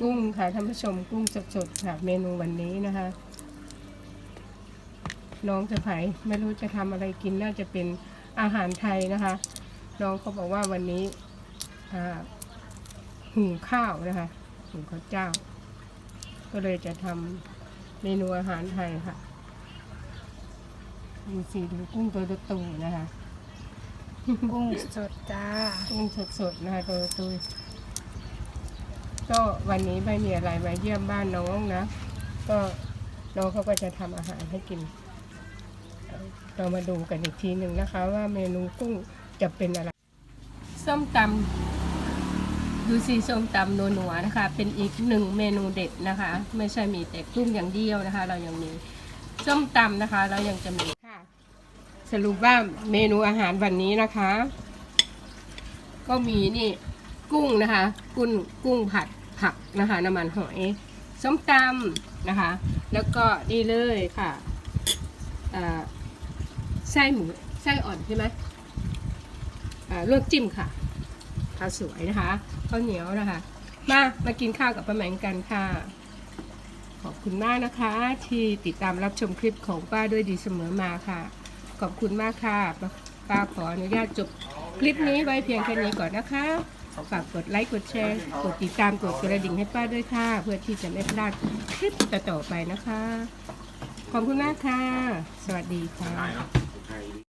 กุ้งค่ะท่านผู้ชมกุ้งสดๆค่ะ เมนูวันนี้นะคะน้องจะไผไม่รู้จะทำอะไรกินน่าจะเป็นอาหารไทยนะคะ น้องเขาบอกว่าวันนี้อ่าหุงข้าวนะคะหุงข้าวเจ้า ก็เลยจะทำเมนูอาหารไทยค่ะดูสิดูกุ้งตัวโตๆนะคะกุ้งสดจ้ากุ้งสดๆนะคะตัวตุย ก็วันนี้ไม่มีอะไรมาเยี่ยมบ้านน้องนะ ก็น้องเขาก็จะทำอาหารให้กิน เรามาดูกันอีกทีหนึ่งนะคะ ว่าเมนูกุ้งจะเป็นอะไร ส้มตำดูซีส้มตำนัวๆนะคะ เป็นอีกหนึ่งเมนูเด็ดนะคะ ไม่ใช่มีแต่กุ้งอย่างเดียวนะคะ เรายังมีส้มตำนะคะ เรายังจะมีค่ะ สรุปว่าเมนูอาหารวันนี้นะคะ ก็มีนี่กุ้งนะคะ กุ้งกุ้งผัด ผักนะคะน้ำมันหอยส้มตำนะคะ แล้วก็นี่เลยค่ะไส้หมูไส้อ่อนใช่ไหมลวกจิ้มค่ะข้าวสวยนะคะข้าวเหนียวนะคะ มามากินข้าวกับป้าแหมงกันค่ะ ขอบคุณมากนะคะ ที่ติดตามรับชมคลิปของป้าด้วยดีเสมอมาค่ะ ขอบคุณมากค่ะป้าขออนุญาตจบคลิปนี้ไว้เพียงแค่นี้ก่อนนะคะ ฝากกดไลค์กดแชร์กดติดตามกดกระดิ่งให้ป้าด้วยค่ะ เพื่อที่จะไม่พลาดคลิปต่อๆไปนะคะ ขอบคุณมากค่ะ สวัสดีค่ะ